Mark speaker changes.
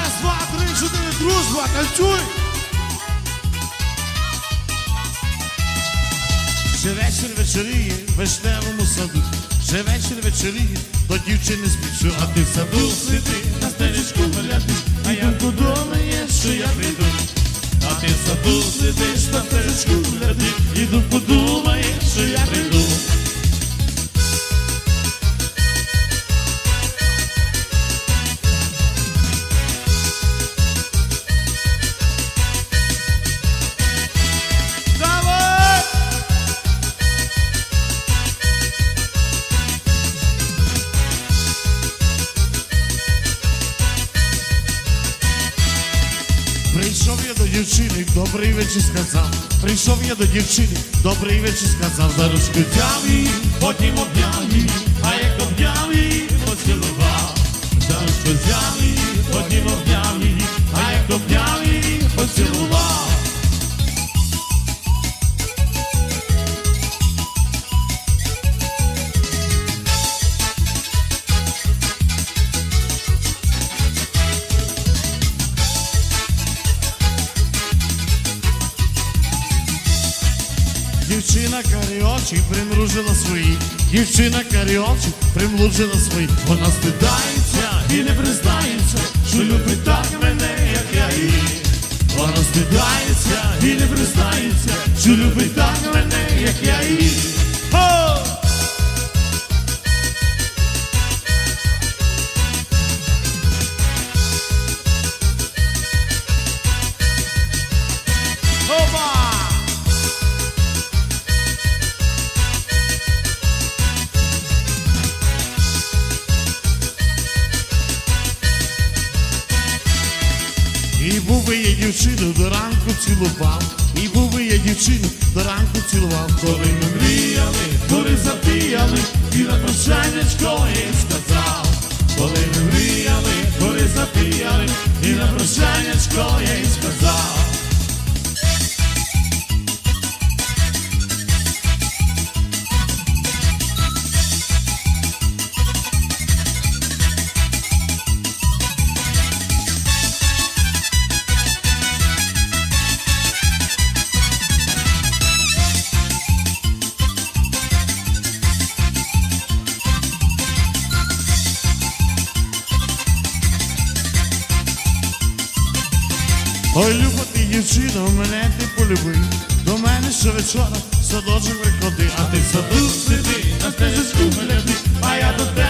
Speaker 1: Раз, два, три, чотири, дружба, танцюй! Ще вечір вечоріє в вишневому саду. Ще вечір вечоріє, до дівчини спішу, а ти в саду сиди, на стежечку глядиш, а я подумаєш, що я прийду. А ти в саду сидиш, на стежечку глядиш, і тут подумаєш, що я прийду. Прийшов я до дівчини, добрий вечір сказав. Прийшов я до дівчини, добрий вечір сказав. За ручку взяв її, потім обняв Дівчина карі очі примружила свої, дівчина карі очі примружила свої. Вона стидається і не признається, що любить так мене, як я її. Вона стидається і не признається, що любить так мене, як я її. Був я дівчину до ранку цілував, і був я дівчину до ранку цілував, коли ми мріяли, коли запіяли, і на прощання їй Ой, любо ти дівчино, мене ти полюби. До мене щовечора в садочок приходи, а ти в саду сиди, на стежечку гляди, а я до тебе